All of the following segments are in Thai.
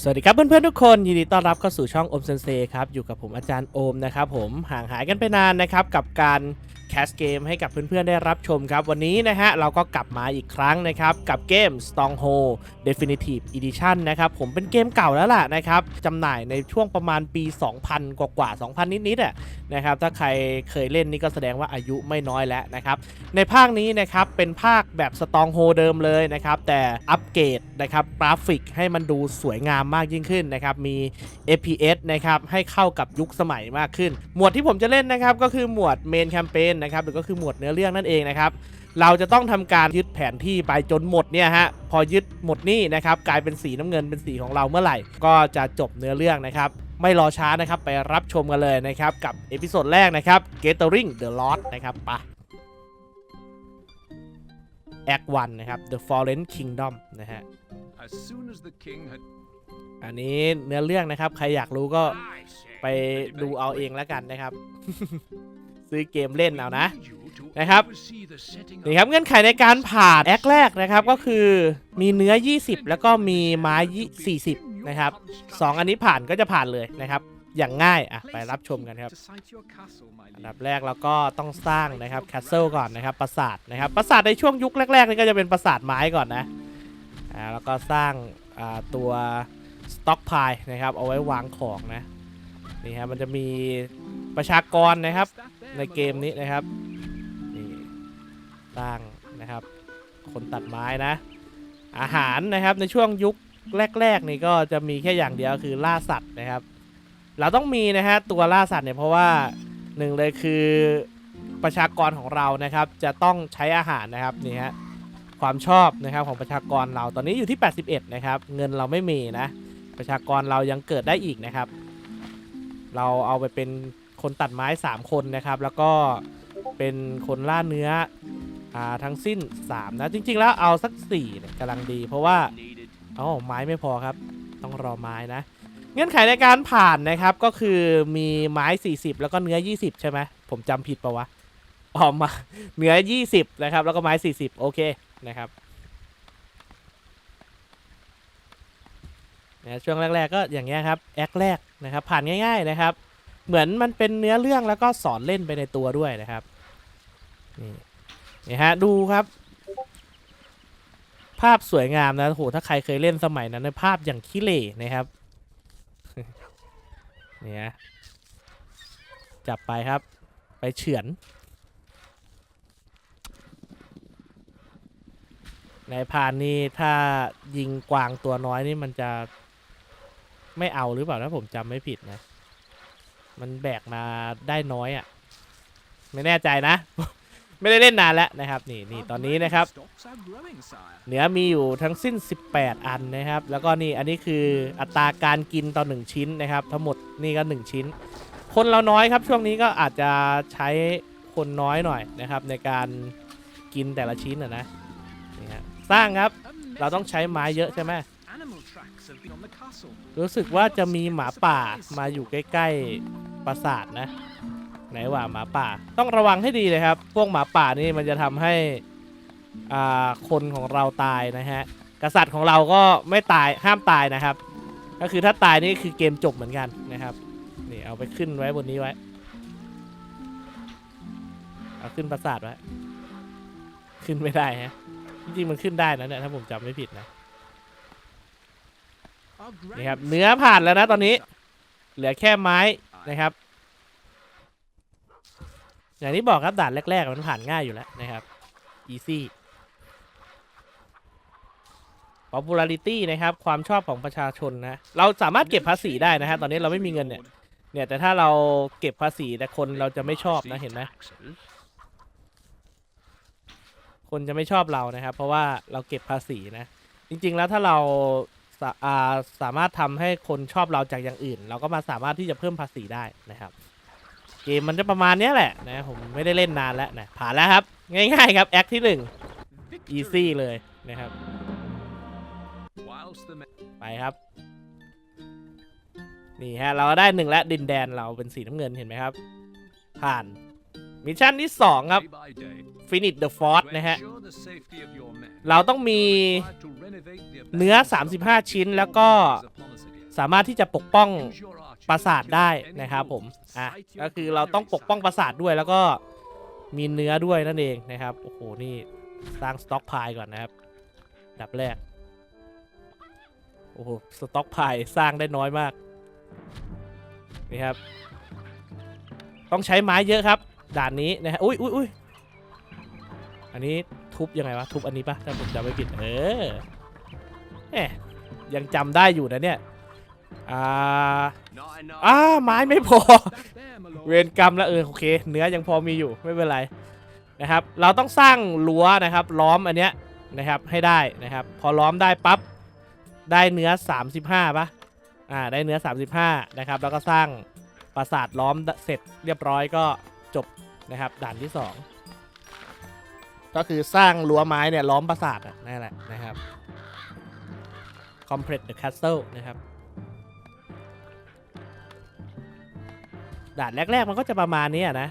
สวัสดีครับเพื่อนๆทุกคนยินดีต้อนรับเข้าสู่ช่องโอมเซนเซครับอยู่กับผมอาจารย์โอมนะครับผมห่างหายกันไปนานนะครับกับการ แคสเกมให้กับเพื่อนๆได้รับชมครับ วันนี้นะฮะเราก็กลับมาอีกครั้งนะครับ กับเกม Stronghold Definitive Edition นะครับ ผมเป็นเกมเก่าแล้วล่ะนะครับจำหน่ายในช่วงประมาณปี 2000 กว่าๆ2000 นิดๆอะนะครับถ้าใครเคยเล่นนี่ก็แสดงว่าอายุไม่น้อยแล้วนะครับ ในภาคนี้นะครับเป็นภาคแบบสตองโฮเดิมเลยนะครับ แต่อัปเกรดนะครับกราฟิกให้มันดูสวยงามมากยิ่งขึ้นนะครับมี FPS นะครับให้เข้ากับยุคสมัยมากขึ้น หมวดที่ผมจะเล่นนะครับก็คือหมวดเมนแคมเปญนะครับหรือก็คือหมวดเนื้อเรื่องนั่นเองนะครับเราจะต้องทำการยึดแผนที่ไปจนหมดเนี่ยฮะพอยึดหมดนี่นะครับกลายเป็นสีน้ำเงินเป็นสีของเราเมื่อไหร่ ก็จะจบเนื้อเรื่องนะครับไม่รอช้านะครับไปรับชมกันเลยนะครับกับเอพิโซดแรกนะครับ Gathering the Lost นะครับไป Act 1นะครับ The Fallen Kingdom นะฮะ As soon as the king had อันนี้เนื้อเรื่องนะครับ ใครอยากรู้ก็ I say, ไปดูเอาเองแล้วกันนะครับ ซื้อเกมเล่นเอานะ need you to นะครับ oversee the setting นี่ครับเงื่อนไขในการผ่านแอคแรกนะครับก็คือมีเนื้อ 20 แล้วก็มีไม้ยี่40นะครับ2อันนี้ผ่านก็จะผ่านเลยนะครับ อย่างง่ายอะไปรับชมกันครับ To site your castle, my อัน liege. ดับแรกเราก็ต้องสร้างนะครับแคสเซิลก่อนนะครับปราสาทนะครับปราสาทในช่วงยุคแรกๆนี่ก็จะเป็นปราสาทไม้ก่อนนะอ่าแล้วก็สร้างอ่าตัวสต็อกพายนะครับเอาไว้วางของนะนี่ครับมันจะมี ประชากรนะครับในเกมนี้นะครับนี่สร้างนะครับ คนตัดไม้นะ อาหารนะครับในช่วงยุคแรก ๆ นี่ก็จะมีแค่อย่างเดียวคือล่าสัตว์นะครับ เราต้องมีนะฮะตัวล่าสัตว์เนี่ยเพราะว่าหนึ่งเลยคือประชากรของเรานะครับ จะต้องใช้อาหารนะครับนี่ฮะความชอบนะครับของประชากรเราตอนนี้อยู่ที่ 81 นะครับ เงินเราไม่มีนะ ประชากรเรายังเกิดได้อีกนะครับ เราเอาไปเป็น คนตัดไม้ 3 คนนะครับ แล้วก็เป็นคนล่าเนื้ออ่าทั้งสิ้น 3 นะ จริง ๆ แล้วเอาสัก4เนี่ยกำลังดี เพราะว่าอ๋อไม้ไม่พอครับ ต้องรอไม้นะ เงื่อนไขในการผ่านนะครับก็คือมีไม้ 40 แล้วก็เนื้อ 20 ใช่ไหมผมจำผิดปะวะอ๋อมาเนื้อ 20 นะครับ แล้วก็ไม้ 40 โอเคนะครับนะช่วงแรก ๆ ก็อย่างเงี้ยครับ แอคแรกนะครับ ผ่านง่าย ๆ นะครับ เหมือนมันเป็นเนื้อเรื่องแล้วก็สอนเล่นไปในตัวด้วยนะครับ นี่นี่ฮะดูครับ ภาพสวยงามนะโหถ้าใครเคยเล่นสมัยนั้นเนภาพอย่างขี้เหร่นะครับเนี่ยจับไปครับ ไปเฉือน ในพานนี่ถ้ายิงกวางตัวน้อยนี่มันจะไม่เอาหรือเปล่าถ้าผมจำไม่ผิดนะ มันแบกมาได้น้อยอะ่ะ ไม่แน่ใจนะ ไม่ได้เล่นนานแล้วนะครับ นี่นี่ตอนนี้นะครับ grain stocks are growing, sire. เนื้อมีอยู่ทั้งสิ้น 18 อันนะครับ แล้วก็นี่อันนี้คืออัตราการกินต่อ1ชิ้นนะครับ ทั้งหมดนี่ก็ 1 ชิ้น คนเราน้อยครับ ช่วงนี้ก็อาจจะใช้คนน้อยหน่อยนะครับ ในการกินแต่ละชิ้นนะนะนี่ฮะสร้างครับเราต้องใช้ไม้เยอะใช่ไหม รู้สึกว่าจะมีหมาป่ามาอยู่ใกล้ๆปราสาทนะ ไหนว่าหมาป่า ต้องระวังให้ดีเลยครับ พวกหมาป่านี่มันจะทำให้อ่าคนของเราตายนะฮะ กษัตริย์ของเราก็ไม่ตายห้ามตายนะครับ ก็คือถ้าตายนี่คือเกมจบเหมือนกันนะครับนี่เอาไปขึ้นไว้บนนี้ไว้เอาขึ้นปราสาทไว้ขึ้นไม่ได้ฮะจริงๆมันขึ้นได้นะเนี่ยถ้าผมจำไม่ผิดนะ นี่ครับเนื้อผ่านแล้วนะตอนนี้ เหลือแค่ไม้นะครับ อย่างที่บอกครับด่านแรกๆมันผ่านง่ายอยู่แล้วนะครับ easy popularity นะครับความชอบของประชาชนนะเราสามารถเก็บภาษีได้นะฮะตอนนี้เราไม่มีเงินเนี่ยเนี่ยแต่ถ้าเราเก็บภาษีแต่คนเราจะไม่ชอบนะเห็นไหมคนจะไม่ชอบเรานะครับ เพราะว่าเราเก็บภาษีนะ จริง ๆ แล้วถ้าเรา สาอ่าสามารถทำให้คนชอบเราจากอย่างอื่น เราก็มาสามารถที่จะเพิ่มภาษีได้นะครับ เกมมันจะประมาณเนี้ยแหละนะผมไม่ได้เล่นนานแล้วนะผ่านแล้วครับ ง่ายๆครับแอคที่หนึ่ง Victory. easy เลยนะครับ Whilst the men ไปครับ นี่ฮะ เราก็ได้หนึ่งและดินแดนเราเป็นสีน้ำเงินเห็นไหมครับ ผ่าน มิชชั่นที่สองครับ finish the fort นะฮะ เราต้องมีเนื้อ 35 ชิ้นแล้วก็สามารถที่จะปกป้องปราสาทได้นะครับผม อะ ก็คือเราต้องปกป้องปราสาทด้วยแล้วก็มีเนื้อด้วยนั่นเองนะครับ โอ้โห นี่สร้างสต็อกพายก่อนนะครับดับแรก โอ้โห สต็อกพายสร้างได้น้อยมาก นี่ครับ ต้องใช้ไม้เยอะครับ ด่านนี้นะฮะอุ้ยอุ้ยอุ้ยอันนี้ทุบยังไงวะทุบอันนี้ปะถ้าผมจำไม่ผิดเออแหมยังจำได้อยู่นะเนี่ยอ่าอ้าไม้ไม่พอ เวรกรรมแล้วเออโอเค เนื้อยังพอมีอยู่ไม่เป็นไรนะครับ เราต้องสร้างรั้วนะครับ ล้อมอันเนี้ยนะครับให้ได้นะครับ พอล้อมได้ปั๊บได้เนื้อ 35ปะอ่าได้เนื้อ 35นะครับแล้วก็สร้างปราสาทล้อมเสร็จเรียบร้อยก็ จบนะครับด่านที่ 2 ก็คือสร้างรั้วไม้เนี่ยล้อมปราสาทอะนั่นแหละนะครับ complete the castle นะครับ ด่านแรก ๆ มันก็จะประมาณนี้อะนะ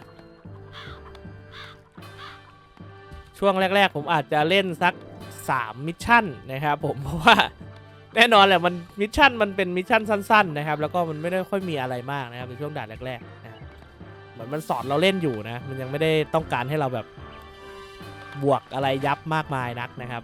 ช่วงแรก ๆ ผมอาจจะเล่นสัก 3 มิชชั่นนะครับผมเพราะว่าแน่นอนแหละมันมิชชั่นมันเป็นมิชชั่นสั้น ๆ นะครับ แล้วก็มันไม่ได้ค่อยมีอะไรมากนะครับในช่วงด่านแรกๆนะครับเห มือนมันสอนเราเล่นอยู่นะ มันยังไม่ได้ต้องการให้เราแบบบวกอะไรยับมากมายนักนะครับ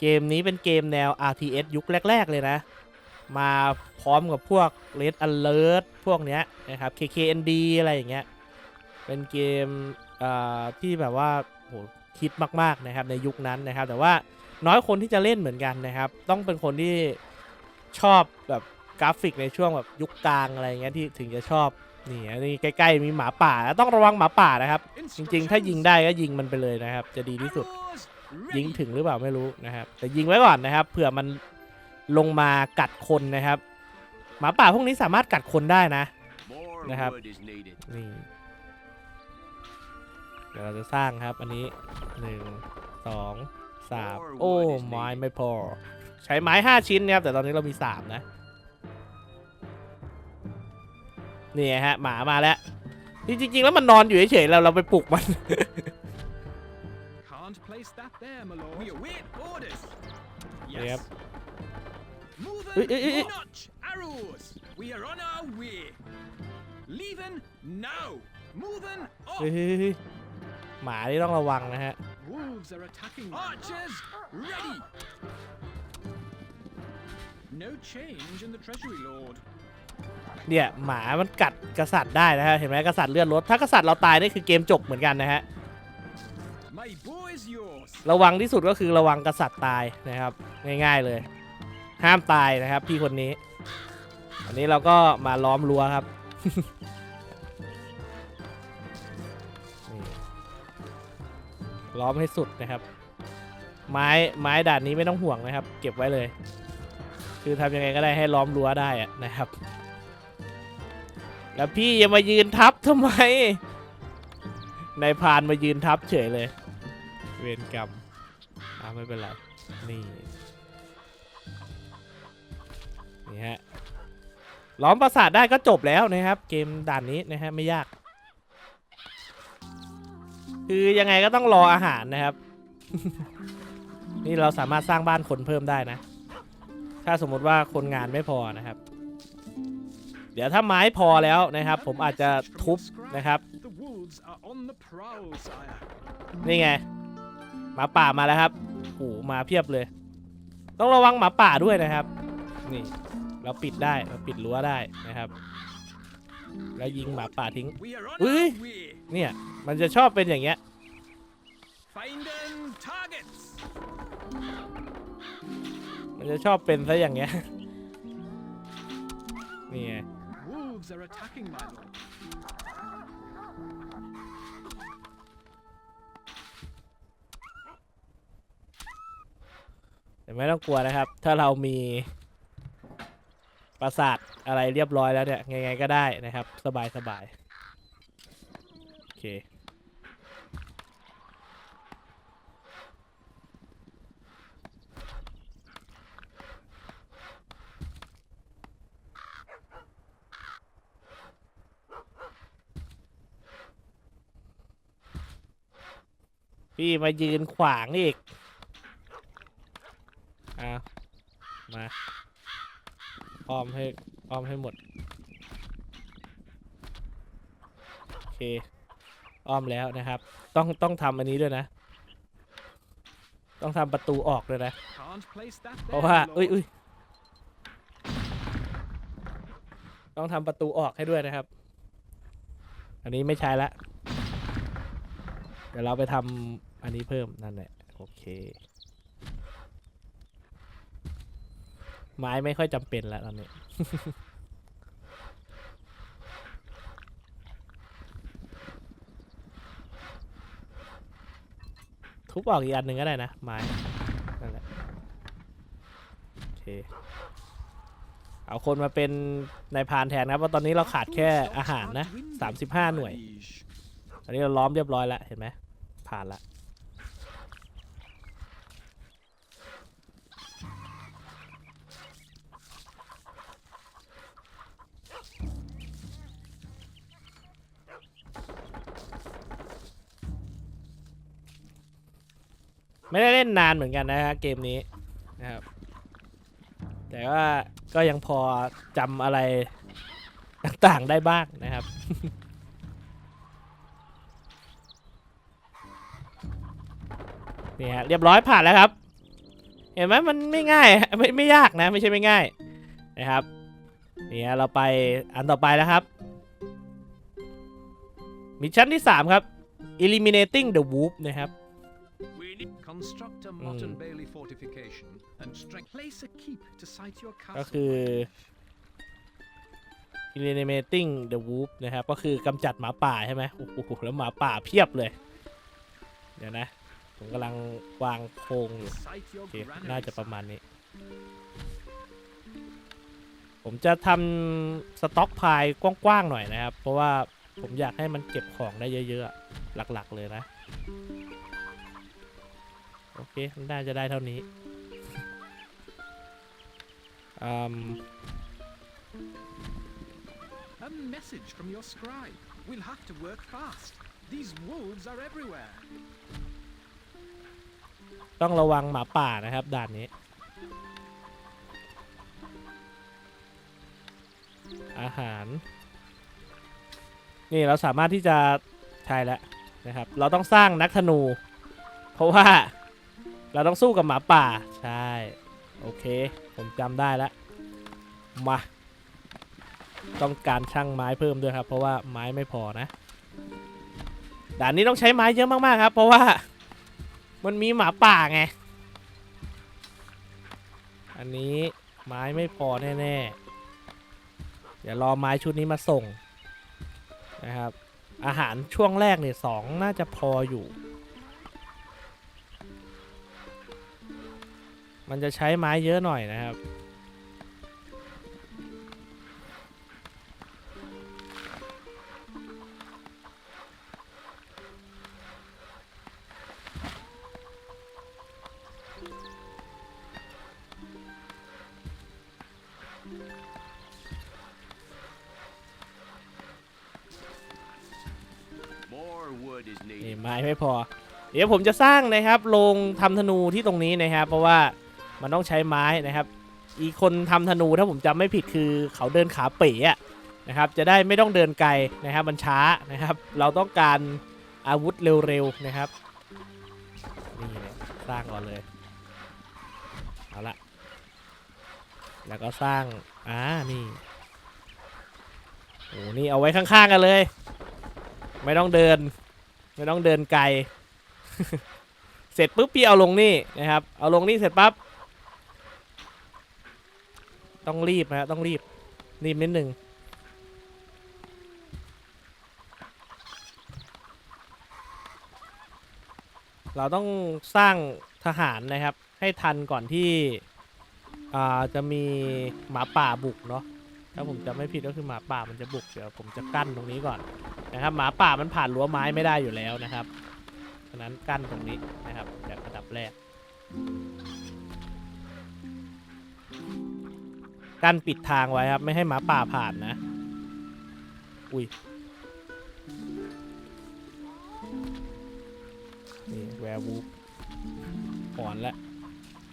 เกมนี้เป็นเกมแนว RTS ยุคแรก ๆ เลยนะ มาพร้อมกับพวก Red Alert พวกเนี้ยนะครับ KKND อะไรอย่างเงี้ย เป็นเกมเอ่อที่แบบว่าโห คิดมากๆนะครับในยุคนั้นนะครับ แต่ว่าน้อยคนที่จะเล่นเหมือนกันนะครับ ต้องเป็นคนที่ชอบแบบกราฟิกในช่วงแบบยุคกลางอะไรเงี้ยที่ถึงจะชอบนี่อันนี่ใกล้ ๆ มีหมาป่าต้องระวังหมาป่านะครับ จริง ๆ ถ้ายิงได้ก็ยิงมันไปเลยนะครับ จะดีที่สุดยิงถึงหรือเปล่าไม่รู้นะครับ แต่ยิงไว้ก่อนนะครับเผื่อมันลงมากัดคนนะครับ หมาป่าพวกนี้สามารถกัดคนได้นะ More Nahab. wood is needed. นี่ เดี๋ยวเราจะสร้างครับอันนี้หนึ่งสองสามโอ้ไม้ไม่พอ ใช้ไม้ห้าชิ้นนะครับแต่ตอนนี้เรามีสามนะนี่ฮะหมามาแล้วจริงๆแล้วมันนอนอยู่เฉยๆเราเราไปปลุกมัน Can't place that there, my lord. We await orders. Yep. Moving, Eh, eh, eh, eh. notch, arrows. We are on our way. Leaving now. Moving เหมาที่ต้องระวังนะฮะ Wolves are attacking. me. Archers, ready. No change in the treasury, lord. เนี่ยหมามันกัดกษัตริย์ได้นะฮะเห็นไหมกษัตริย์เลือดลดถ้ากษัตริย์เราตายนี่คือเกมจบเหมือนกันนะฮะ My bow is yours. ระวังที่สุดก็คือระวังกษัตริย์ตายนะครับง่ายๆเลย ห้ามตายนะครับ พี่คนนี้ อันนี้เราก็มาล้อมรั้วครับ ล้อมให้สุดนะครับ ไม้ไม้ด่านนี้ไม่ต้องห่วงนะครับ เก็บไว้เลย คือทำยังไงก็ได้ให้ล้อมรั้วได้อะนะครับ แล้วพี่อย่ามายืนทับทำไมนายพานมายืนทับเฉยเลย เวรกรรมอ่าไม่เป็นไรนี่นี่ฮะล้อมปราสาทได้ก็จบแล้วนะครับ เกมด่านนี้นะฮะไม่ยาก คือยังไงก็ต้องรออาหารนะครับ นี่เราสามารถสร้างบ้านคนเพิ่มได้นะ ถ้าสมมติว่าคนงานไม่พอนะครับ เดี๋ยวถ้าไม้พอแล้วนะครับ ผมอาจจะทุบนะครับ นี่ไง หมาป่ามาแล้วครับโอ้โหมาเพียบเลย ต้องระวังหมาป่าด้วยนะครับ นี่ เราปิดได้ เราปิดรั้วได้นะครับ แล้วยิงหมาป่าทิ้ง We are on Ui. our way. เนี่ย มันจะชอบเป็นอย่างเงี้ย Finding targets. มันจะชอบเป็นซะอย่างเงี้ยนี่ไง Wolves are attacking my lord. แต่ไม่ต้องกลัวนะครับ ถ้าเรามี ปราสาทอะไรเรียบร้อยแล้วเนี่ยไงๆก็ได้นะครับ สบายสบายโอเคพี่มายืนขวางอีก อ้อมให้อ้อมให้หมด โอเค อ้อมแล้วนะครับ ต้องต้องทำอันนี้ด้วยนะ ต้องทำประตูออกด้วยนะ เพราะว่าอุ้ยอุ้ยต้องทำประตูออกให้ด้วยนะครับ อันนี้ไม่ใช้ละ เดี๋ยวเราไปทำอันนี้เพิ่มนั่นแหละ โอเค ไม้ไม่ค่อยจำเป็นแล้วตอนนี้ ทุบออกอีกอันหนึ่งก็ได้นะ ไม้นั่นแหละโอเคเอาคนมาเป็นนายพรานแทนนะครับเพราะตอนนี้เราขาดแค่อาหารนะ 35 หน่วย ตอนนี้เราล้อมเรียบร้อยแล้ว เห็นไหมผ่านละ ไม่ได้เล่นนานเหมือนกันนะฮะเกมนี้นะครับแต่ว่าก็ยังพอจำอะไรต่างๆได้บ้างนะครับ นี่ฮะเรียบร้อยผ่านแล้วครับ เห็นไหมมันไม่ง่ายไม่ไม่ยากนะไม่ใช่ไม่ง่ายนะครับนี่ฮะเราไปอันต่อไปแล้วครับมิชชั่นที่ 3 ครับ eliminating the wolf นะครับ construct a modern Bailey fortification and strength. Place a keep to site your ก็ castle. คือ eliminating the wolf นะครับ ก็คือกำจัดหมาป่าใช่ไหมโอ้โหแล้วหมาป่าเพียบเลย เดี๋ยวนะ ผมกำลังวางโครงอยู่ Site your โอเค granary น่าจะประ site. มาณนี้ ผมจะทำสต็อกพายกว้างๆหน่อยนะครับ เพราะว่าผมอยากให้มันเก็บของได้เยอะๆอะหลักๆเลยนะ โอเคน่าจะได้เท่านี้อืม A message from your scribe. We'll have to work fast. These wolves are everywhere. ต้องระวังหมาป่านะครับด่านนี้อาหาร นี่เราสามารถที่จะใช่แล้วนะครับ เราต้องสร้างนักธนู เพราะว่า เราต้องสู้กับหมาป่า ใช่ โอเค ผมจำได้แล้ว มา ต้องการช่างไม้เพิ่มด้วยครับ เพราะว่าไม้ไม่พอนะ ด่านนี้ต้องใช้ไม้เยอะมากๆครับ เพราะว่ามันมีหมาป่าไง อันนี้ไม้ไม่พอแน่ๆ เดี๋ยวรอไม้ชุดนี้มาส่งนะครับ อาหารช่วงแรกเนี่ยสองน่าจะพออยู่ มันจะใช้ไม้เยอะหน่อยนะครับ นี่ไม้ไม่พอ เดี๋ยวผมจะสร้างนะครับโรงทำธนูที่ตรงนี้นะครับ เพราะว่า มันต้องใช้ไม้นะครับ อีกคนทำธนูถ้าผมจำไม่ผิดคือเขาเดินขาเป๋ะนะครับ จะได้ไม่ต้องเดินไกลนะครับ มันช้านะครับ เราต้องการอาวุธเร็วๆนะครับ นี่เลยสร้างก่อนเลย เอาละ แล้วก็สร้าง อ่า นี่ โอ้นี่เอาไว้ข้างๆกันเลย ไม่ต้องเดิน ไม่ต้องเดินไกล เสร็จปุ๊บพี่เอาลงนี่นะครับ เอาลงนี่เสร็จปั๊บ ต้องรีบนะต้องรีบรีบนิดหนึ่งเราต้องสร้างทหารนะครับ ให้ทันก่อนที่จะมีหมาป่าบุกเนาะถ้าผมจำไม่ผิดก็คือหมาป่ามันจะบุกเดี๋ยวผมจะกั้นตรงนี้ก่อนนะครับ หมาป่ามันผ่านรั้วไม้ไม่ได้อยู่แล้วนะครับฉะนั้นกั้นตรงนี้นะครับแบบระดับแรก กั้นปิดทางไว้ครับ ไม่ให้หมาป่าผ่านนะ อุ้ยนี่แวร์วูฟผ่อนแล้ว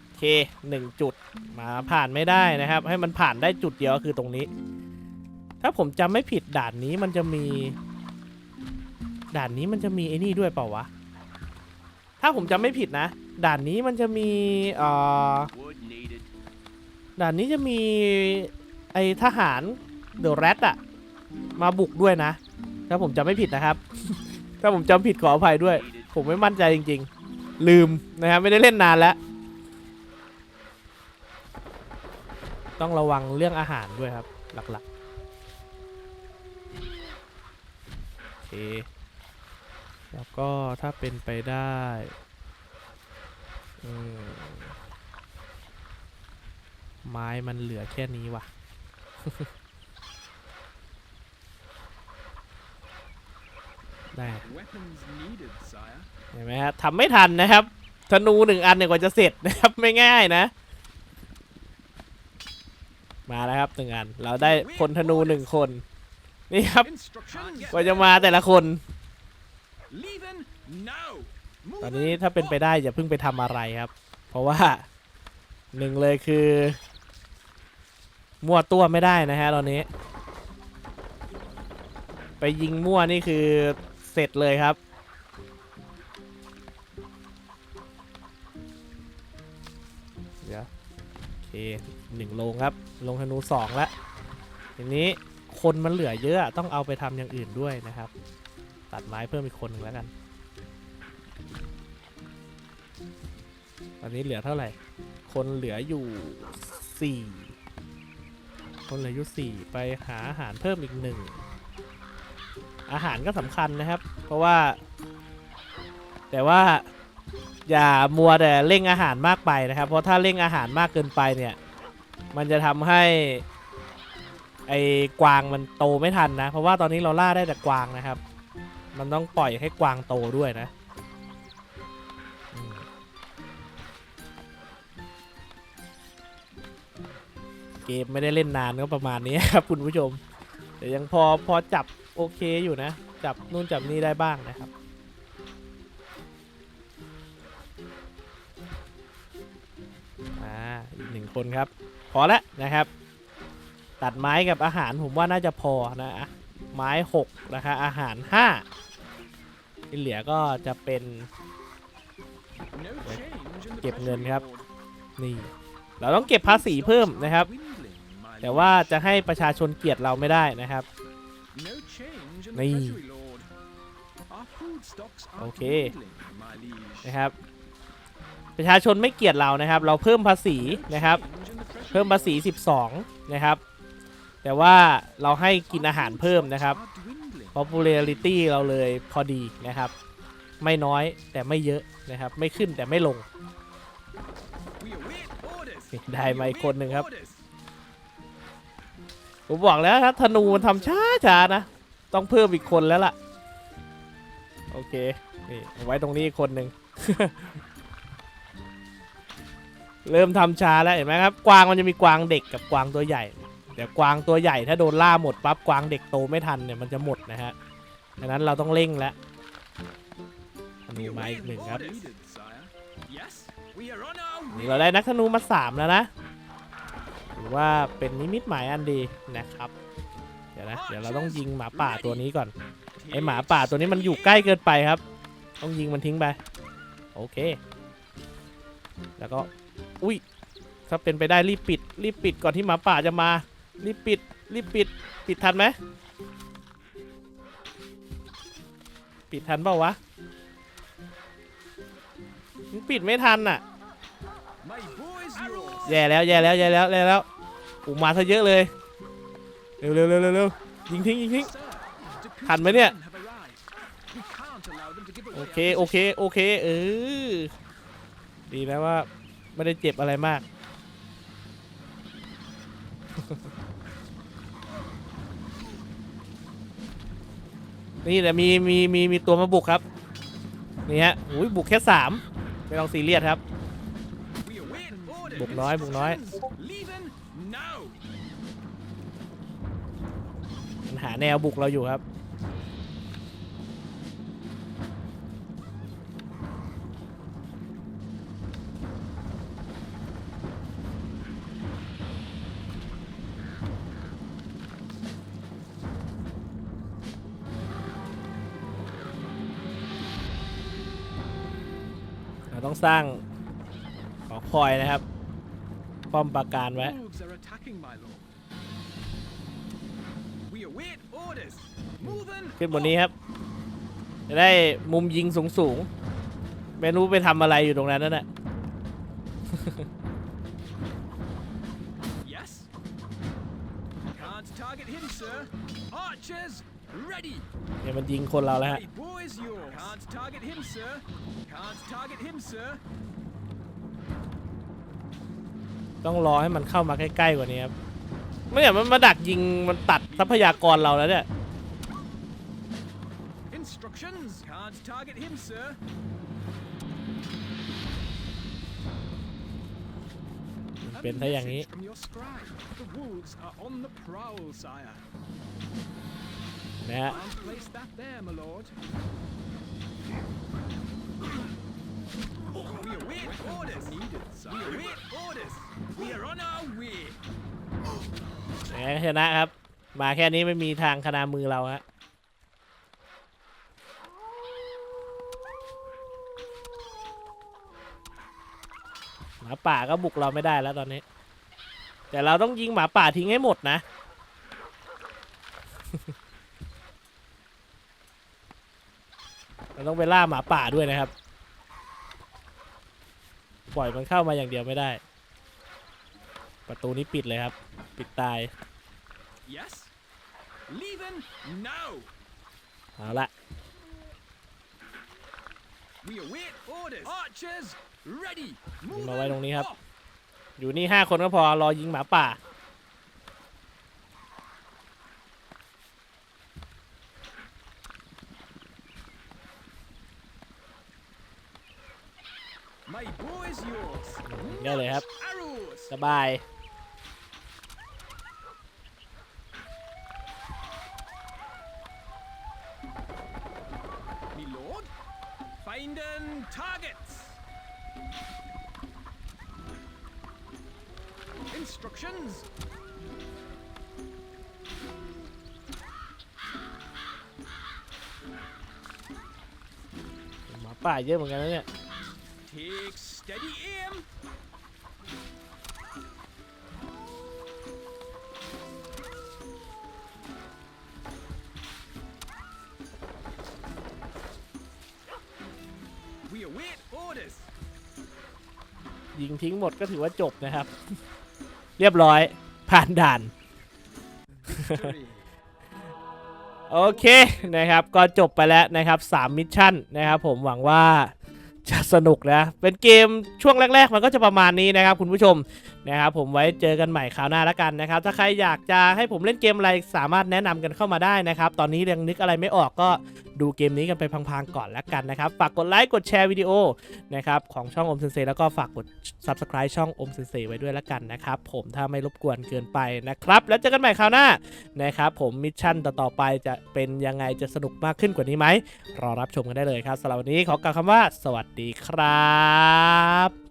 โอเคหนึ่งจุดหมาผ่านไม่ได้นะครับ ให้มันผ่านได้จุดเดียวคือตรงนี้ ถ้าผมจำไม่ผิดด่านนี้มันจะมี ด่านนี้มันจะมีไอ้นี่ด้วยเปล่าวะ ถ้าผมจำไม่ผิดนะ ด่านนี้มันจะมีเอ่อ ด่านนี้จะมีไอทหารเดอะแรดอะมาบุกด้วยนะ ถ้าผมจำไม่ผิดนะครับ ถ้าผมจำผิดขออภัยด้วย ผมไม่มั่นใจจริง ๆ ลืมนะครับไม่ได้เล่นนานแล้ว ต้องระวังเรื่องอาหารด้วยครับ หลักๆโอเคแล้วก็ถ้าเป็นไปได้ อืม ไม้มันเหลือแค่นี้ว่ะ ได้ Weapons needed, sire. เห็นไหมฮะทำไม่ทันนะครับ ธนูหนึ่งอันเนี่ยกว่าจะเสร็จนะครับ ไม่ง่ายนะ มาแล้วครับหนึ่งอัน เราได้พลธนูหนึ่งคน นี่ครับ Instructions. กว่าจะมาแต่ละคน Leaving now. ตอนนี้ถ้าเป็นไปได้อย่าเพิ่งไปทำอะไรครับ เพราะว่าหนึ่งเลยคือ มั่วตัวไม่ได้นะฮะตอนนี้ ไปยิงมั่วนี่คือเสร็จเลยครับ เดี๋ยวโอเคหนึ่งลงครับ ลงธนูสองแล้วทีนี้คนมันเหลือเยอะต้องเอาไปทำอย่างอื่นด้วยนะครับ ตัดไม้เพิ่มอีกคนหนึ่งแล้วกัน ตอนนี้เหลือเท่าไหร่ คนเหลืออยู่สี่ คนเหลืออยู่สี่ไปหาอาหารเพิ่มอีกหนึ่งอาหารก็สำคัญนะครับ เพราะว่า แต่ว่าอย่ามัวแต่เร่งอาหารมากไปนะครับ เพราะถ้าเร่งอาหารมากเกินไปเนี่ย มันจะทำให้ไอ้กวางมันโตไม่ทันนะ เพราะว่าตอนนี้เราล่าได้แต่กวางนะครับ มันต้องปล่อยให้กวางโตด้วยนะ เกมไม่ได้เล่นนานก็ประมาณนี้ครับคุณผู้ชม แต่ยังพอพอจับโอเคอยู่นะ จับนู่นจับนี่ได้บ้างนะครับอ่าอีกหนึ่งคนครับ พอแล้วนะครับ ตัดไม้กับอาหารผมว่าน่าจะพอนะอะไม้6นะคะอาหาร5ที่เหลือก็จะเป็น No เก็บเงินครับ นี่ เราต้องเก็บภาษีเพิ่มนะครับ แต่ว่าจะให้ประชาชนเกลียดเราไม่ได้นะครับ liege. No change in the นี่ treasury, Lord. Our food stocks are โอเค dwindling, my liege. นะครับ ประชาชนไม่เกลียดเรานะครับ เราเพิ่มภาษี No นะครับ change in the treasury, เพิ่มภาษี Lord. 12 นะครับ แต่ว่าเราให้กินอาหารเพิ่มนะครับ Are dwindling. popularity เราเลยพอดีนะครับ ไม่น้อยแต่ไม่เยอะนะครับ ไม่ขึ้นแต่ไม่ลง We await orders. ได้มาอีก We คนหนึ่งครับ await orders. ผมบอกแล้วครับธนูมันทำช้าช้าๆนะ ต้องเพิ่มอีกคนแล้วล่ะ โอเค นี่เอาไว้ตรงนี้อีกคนหนึ่ง เริ่มทำช้าแล้วเห็นไหมครับ กวางมันจะมีกวางเด็กกับกวางตัวใหญ่ แต่กวางตัวใหญ่ถ้าโดนล่าหมดปั๊บกวางเด็กโตไม่ทันเนี่ยมันจะหมดนะฮะดังนั้นเราต้องเร่งแล้วธนู We มาอีก await หนึ่งครับ orders. Needed, sire. Yes, we are on our นี่ way. เราได้นักธนูมาสามแล้วนะ ถือว่าเป็นนิมิตหมายอันดีนะครับ เดี๋ยวนะเดี๋ยวเราต้องยิงหมาป่าตัวนี้ก่อนไอหมาป่าตัวนี้มันอยู่ใกล้เกินไปครับ ต้องยิงมันทิ้งไปโอเค แล้วก็อุ้ยถ้าเป็นไปได้รีบปิด รีบปิดก่อนที่หมาป่าจะมา รีบปิด รีบปิด ปิดทันไหมปิดทันเปล่าวะมันปิดไม่ทันอะ My boys, yours. แย่แล้วแย่แล้วแย่แล้วแย่แล้วอูมาซะเยอะเลยเร็วเร็วเร็วเร็วเร็วยิงทิ้งยิงทิ้งทันไหมเนี่ยโอเคโอเคโอเคเออดีนะว่าไม่ได้เจ็บอะไรมาก นี่แต่มีมีมีมีตัวมาบุกครับนี่ฮะอุ้ยบุกแค่สามไม่ต้องซีเรียสครับ บุกน้อย บุกน้อย มันหาแนวบุกเราอยู่ครับ เราต้องสร้างของคอยนะครับ ป้อมปราการไว้ Wolves are attacking, my lord. We await orders. Moving. ขึ้นบนนี้ครับ จะได้มุมยิงสูงสูงๆไม่รู้ไปทำอะไรอยู่ตรงนั้นนั่นแหละ Yes. Can't target him, sir. Archers, ready. เดี๋ยวมันยิงคนเราแล้วฮะ My boy is yours. Can't target him, sir. Can't target him, sir. ต้องรอให้มันเข้ามาใกล้ๆกว่านี้ครับไม่อย่างมันมาดักยิงมันตัดทรัพยากรเราแล้วเนี่ย Instructions. Can't target him, sir. เป็นซะอย่างนี้ Message from your scribe. The wolves are on the prowl, sire. นะฮะ Can't place that there, my lord. We await orders. Needed, We sire. await orders. We are on our way. ยังไงก็ชนะครับ มาแค่นี้ไม่มีทางคณามือเราฮะ หมาป่าก็บุกเราไม่ได้แล้วตอนนี้ แต่เราต้องยิงหมาป่าทิ้งให้หมดนะ เราต้องไปล่าหมาป่าด้วยนะครับ ปล่อยมันเข้ามาอย่างเดียวไม่ได้ ประตูนี้ปิดเลยครับ ปิดตาย Yes. Leaving now. เอาละ We await orders. Archers, ready. มาไว้ตรงนี้ครับ off. อยู่นี่ห้าคนก็พอรอยิงหมาป่า My bow is yours. ได้เลยครับ Arrows. สบาย Me lord. Finding targets. Instructions. หมาป่าเ Take steady aim. We await orders. ยิงทิ้งหมดก็ถือว่าจบนะครับ เรียบร้อยผ่านด่าน โอเคนะครับ ก็จบไปแล้วนะครับ3มิชชั่นนะครับ ผมหวังว่า จะสนุกนะ เป็นเกมช่วงแรก ๆ มันก็จะประมาณนี้นะครับคุณผู้ชม นะครับผมไว้เจอกันใหม่คราวหน้าแล้วกันนะครับ ถ้าใครอยากจะให้ผมเล่นเกมอะไรสามารถแนะนำกันเข้ามาได้นะครับ ตอนนี้ยังนึกอะไรไม่ออกก็ดูเกมนี้กันไปพังๆก่อนแล้วกันนะครับ ฝากกดไลค์กดแชร์วิดีโอนะครับของช่องอมเซนเซแล้วก็ฝากกด subscribe ช่องอมเซนเซไว้ด้วยแล้วกันนะครับผมถ้าไม่รบกวนเกินไปนะครับ แล้วเจอกันใหม่คราวหน้านะครับผมมิชชั่นต่อๆไปจะเป็นยังไงจะสนุกมากขึ้นกว่านี้ไหมรอรับชมกันได้เลยครับสำหรับวันนี้ขอกล่าวคำว่า สวัสดีครับ